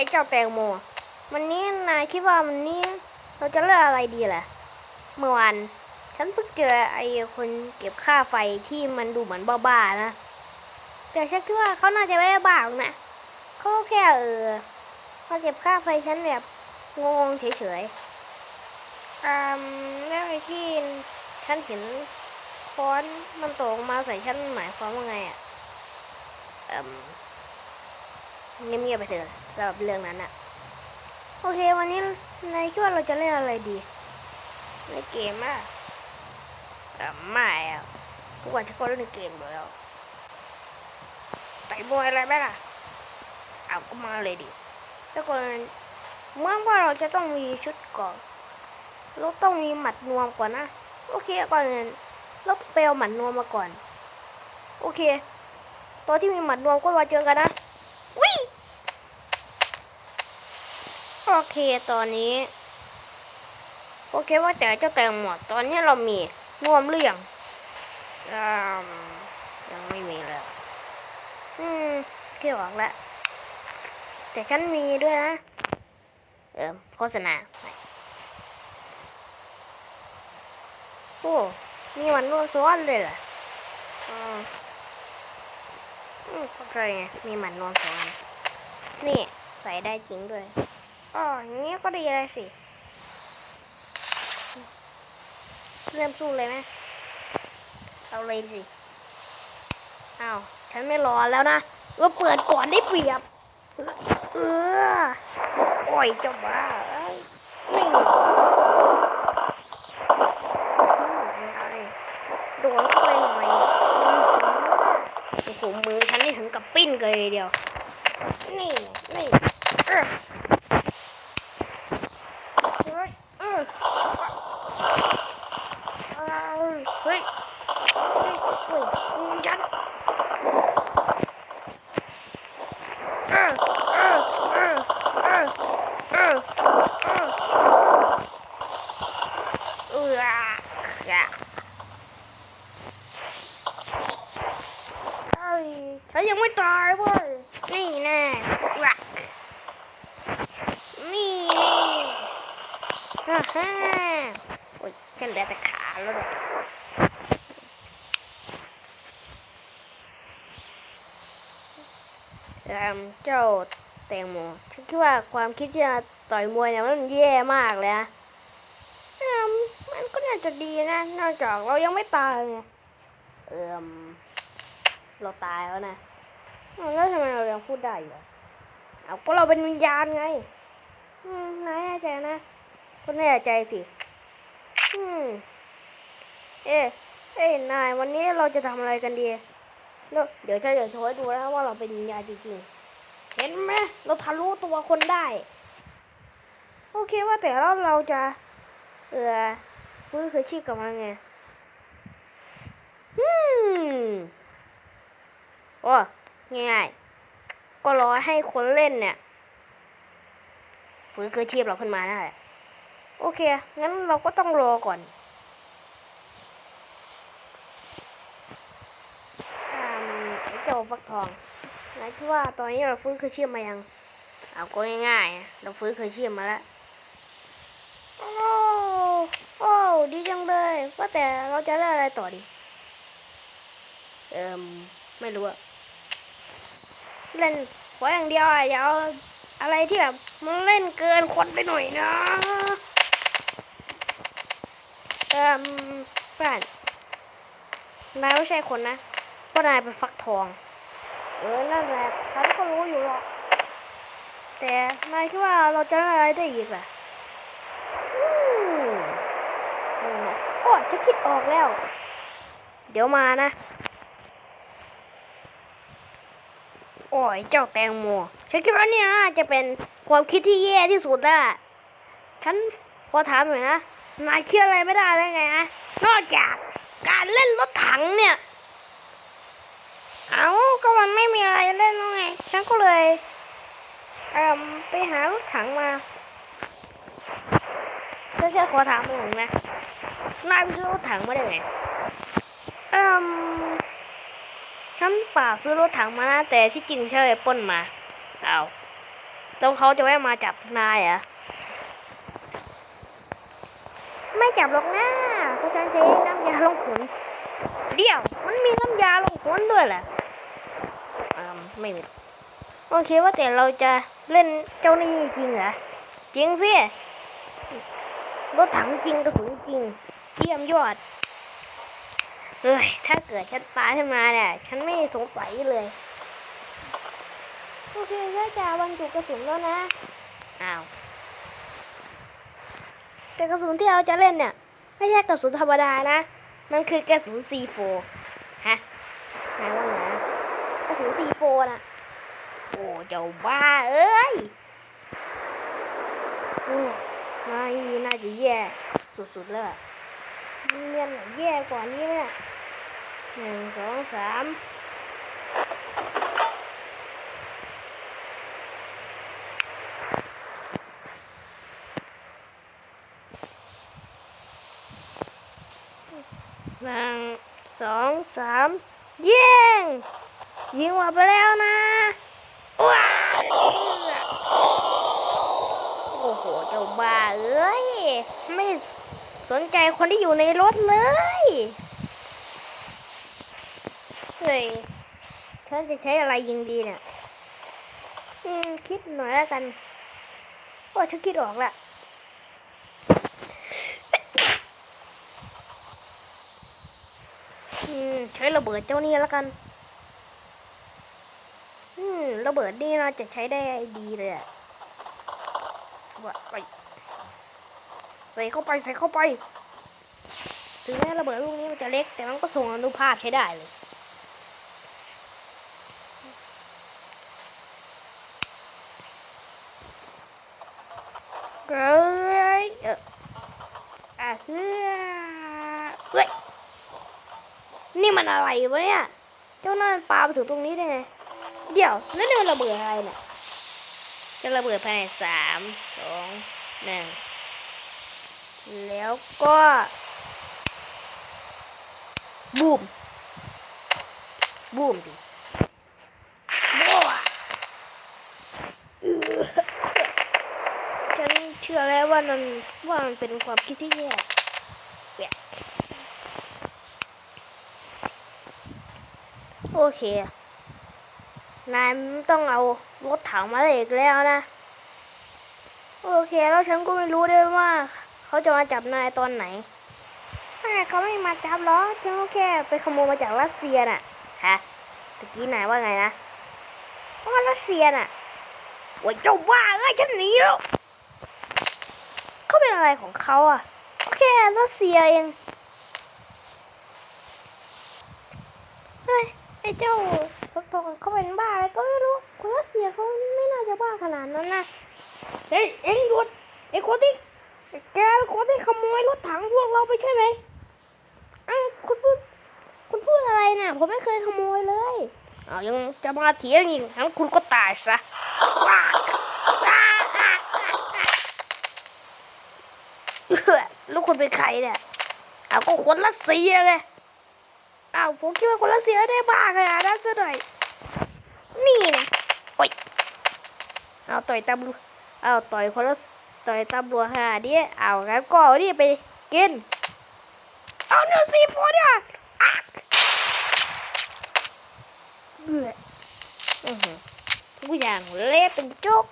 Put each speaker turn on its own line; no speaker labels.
อ้เจ้าแตงโม วันนี้นายคิดว่าวันนี้เราจะเลือกอะไรดีล่ะ เมื่อวานฉันเพิ่งเจอไอ้คนเก็บค่าไฟที่มันดูเหมือนบ้าๆนะ แต่ฉันคิดว่าเขาน่าจะไม่ได้บ้าหรอกนะเขาแค่เออมาเก็บค่าไฟฉันแบบงงเฉยๆอืมแล้วไอ้ที่ฉันเห็นค้อนมันตกมาใส่ฉันหมายความว่าไงอะอ่ม เงียบๆไปเถอะสำหรับเรื่องนั้นอะโอเค วันนี้นายคิดว่าเราจะเล่นอะไรดีเล่นเกมอะเอ่ไม่อะทุกวันฉันก็เล่นเกมอยู่แล้วต่อยมวยอะไรไหมล่ะเอาก็มาเลยดิแล้วก็เมื่อว่าเราจะต้องมีชุดก่อนเราต้องมีหมัดนวมก่อนนะโอเคก่อนอื่นเราไปเอาหมัดนวมมาก่อน โอเค ตัวที่มีหมัดนวมก็มาเจอกันนะ โอเคตอนนี้ โอเคว่าแต่เจ้าแตงหมดตอนนี้เรามีนวมหรือยังอืมยังไม่มีเลยอืมเกี่ยวออกแล้วแต่ฉันมีด้วยนะ เออโฆษณาไปโอ้มีวันนวมซ้อนเลยเหรออืมอืมเข้าใจไงมีหมันนวมสองอันนี่ ใส่ได้จริงด้วย อ๋ออย่างนี้ก็ดีเลยสิ เริ่มสู้เลยไหมเอาเลยสิอ้าวฉันไม่รอแล้วนะว่าเปิดก่อนได้เปรียบ เออโอ้ยเจ้าบ้าเอ้ยนี่โดนเข้าไปหน่อยโอ้โหมือฉันนี่ถึงกับปิ้นเลยเดียว นี่ นี่ เออ เฮ้ยเออเฮ้ย เฮ้ย เฮ้ยอืมยันเออเออเออเออเออเออเอออย่าเอ้ยฉันยังไม่ตายเว้ย นี่แน่รัก นี่ ฮ่าฮ่าโอ้ยฉันเหลือแต่ขาแล้วเนี่ยเอิ่มเจ้าแตงโมฉันคิดว่าความคิดที่จะต่อยมวยเนี่ยมันแย่มากเลยนะเอิ่มมันก็น่าจะดีนะ นอกจากเรายังไม่ตายไงเอิ่มเราตายแล้วนะ แล้วทำไมเรายังพูดได้อยู่ะเอาก็เราเป็นวิญญาณไงอืมนายแน่ใจนะ ก็แน่ใจสิ อืม เอ๊ะเอ้นาย วันนี้เราจะทำอะไรกันดีเดี๋ยวเดี๋ยวจะเดี๋ยวโชว์ให้ดูนะว่าเราเป็นวิญญาจริงๆ เห็นไหมเราทะลุตัวคนได้ โอเคว่าแต่แล้วเราจะเออฟื้นคืนชีพกลับมาไงอืมโอ้ง่ายๆก็รอให้คนเล่นเนี่ยฟื้นคืนชีพเราขึ้นมาได้แหละ โอเค งั้นเราก็ต้องรอก่อนไอ้เจ้าฟักทองนายคิดว่าตอนนี้เราฟื้นเคืนชีพมมายัง เอาก็ง่ายๆอะเราฟื้นเคืนชีพมมาแล้ว โอ้ โอ้ ดีจังเลย ว่าแต่เราจะเล่นอะไรต่อดี เอิมไม่รู้อะเล่นขออย่างเดียวอะอย่าเอาอะไรที่แบบมันเล่นเกินคนไปหน่อยนะ เอิมเพื่อนนายไม่ใช่คนนะเพราะนายเป็นฟักทอง เออ นั่นแหละฉันก็รู้อยู่หรอก แต่นายคิดว่าเราจะอะไรได้อีกล่ะอืมโอ้ฉันคิดออกแล้ว เดี๋ยวมานะ โอ้ย เจ้าแตงโม ฉันคิดว่านี่น่าจะเป็นความคิดที่แย่ที่สุดละฉันขอถามหน่อยนะ นายคิดอะไรไม่ได้แล้ไงฮะนอกจากการเล่นรถถังเนี่ย เอาก็มันไม่มีอะไรเล่นแล้วไง ฉันก็เลยเอ่มไปหารถถังมาเพื่อจะขอถามหน่อยนะ นายไปซื้อรถถังมาได้ไงเอ่มฉันเปล่าซื้อรถถังมานะแต่ที่จริงใช่ปล้นมา เอาแล้วเขาจะไม่มาจับนายอะ ไม่จับหรอกนะเพราะฉันใช้น้ำยาลงขนเดี๋ยว มันมีน้ำยาลงขนด้วยแหละอ่าไม่มีโอเคว่าแต่เราจะเล่นเจ้าหนี้จริงเหรอจริงสิรถถังจริงกระสุนจริงเยี่ยมยอดเฮ้ยถ้าเกิดฉันตายขึ้นมาเนี่ยฉันไม่สงสัยเลยโอเคถ้าจะบรรจุกระสุนแล้วนะอ้าว แต่กระสุนที่เราจะเล่นเนี่ยไม่ใช่กระสุนธรรมดานะ มันคือกระสุน C4 ฮะนายว่าไงนะกระสุน C4 น่ะ โอ้เจ้าบ้าเอ้ยโอ้นายน่าจะแย่สุดๆเลยเรียนแย่กว่านี้เนี่ยหนึ่งสองสาม หนึ่งสองสามยิงยิงหมดไปแล้วนะว้าวโอ้โห เจ้าบ้าเอ้ย ไม่สนใจคนที่อยู่ในรถเลยเฮ้ยฉันจะใช้อะไรยิงดีเนี่ยคิดหน่อยแล้วกัน โอ้ฉันคิดออกละ อืม ใช้ระเบิดเจ้านี่แล้วกัน อืมระเบิดนี่น่าจะใช้ได้ดีเลยอะสวัสดีใส่เข้าไปใส่เข้าไป ถึงแม้ระเบิดลูกนี้มันจะเล็ก แต่มันก็ทรงอนุภาพใช้ได้เลยเอ้ยเอออะเฮ้ยเฮ้ย นี่มันอะไรวะเนี่ย เจ้านั่นปาไปถึงตรงนี้ได้ไง เดี๋ยวนั่นเดินระเบิดอะไรเนี่ยจะระเบิดภายในสามสองหนึ่งแล้วก็บูมบูมสิบัวเอื้อฉันเชื่อแล้วว่ามันว่ามันเป็นความคิดที่แย่แหวก โอเค นายไม่ต้องเอารถถังมาเอีกแล้วนะ โอเค แล้วฉันก็ไม่รู้ด้วยว่า เขาจะมาจับนายตอนไหนไม่เขาไม่มาจับหรอกฉันก็แค่ไปขโมยมาจากรัสเซียน่ะ ฮะตะกี้นายว่าไงนะว่ารัสเซียน่ะโอ้ยเจ้าว่าเอ้ยฉันหนีแล้วเขาเป็นอะไรของเขาอะแค่รัสเซียเองเฮ้ย ไอ้เจ้าฟักทองเขาเป็นบ้าอะไรก็ไม่รู้คนรัสเซียเขาไม่น่าจะบ้าขนาดนั้นนะเฮ้ยเอ็งหยุดไอ้คนที่แกเป็นคนที่ขโมยรถถังพวกเราไปใช่ไหมอ้าวคุณพูดคุณพูดอะไรนี่ยผมไม่เคยขโมยเลยอ้ายังจะมาเถียงอีกงั้นคุณก็ตายซะว้าล้วคุณเป็นใครเนี่ยเอาก็คนรัสเซียไง อ้าวผมคิดว่าคนรัสเซียได้บ้าขนาดนั้นซะหน่อย นี่นะโอ้ยเอาต่อยตำรวจเอาต่อยคนละต่อยตำรวจขนาดนี้เอางั้นก็เอานี่ไปกิน เอาเนื้อซีฟู้ดอะเบื่ออือหือทุกอย่างเละเป็นจ๊ก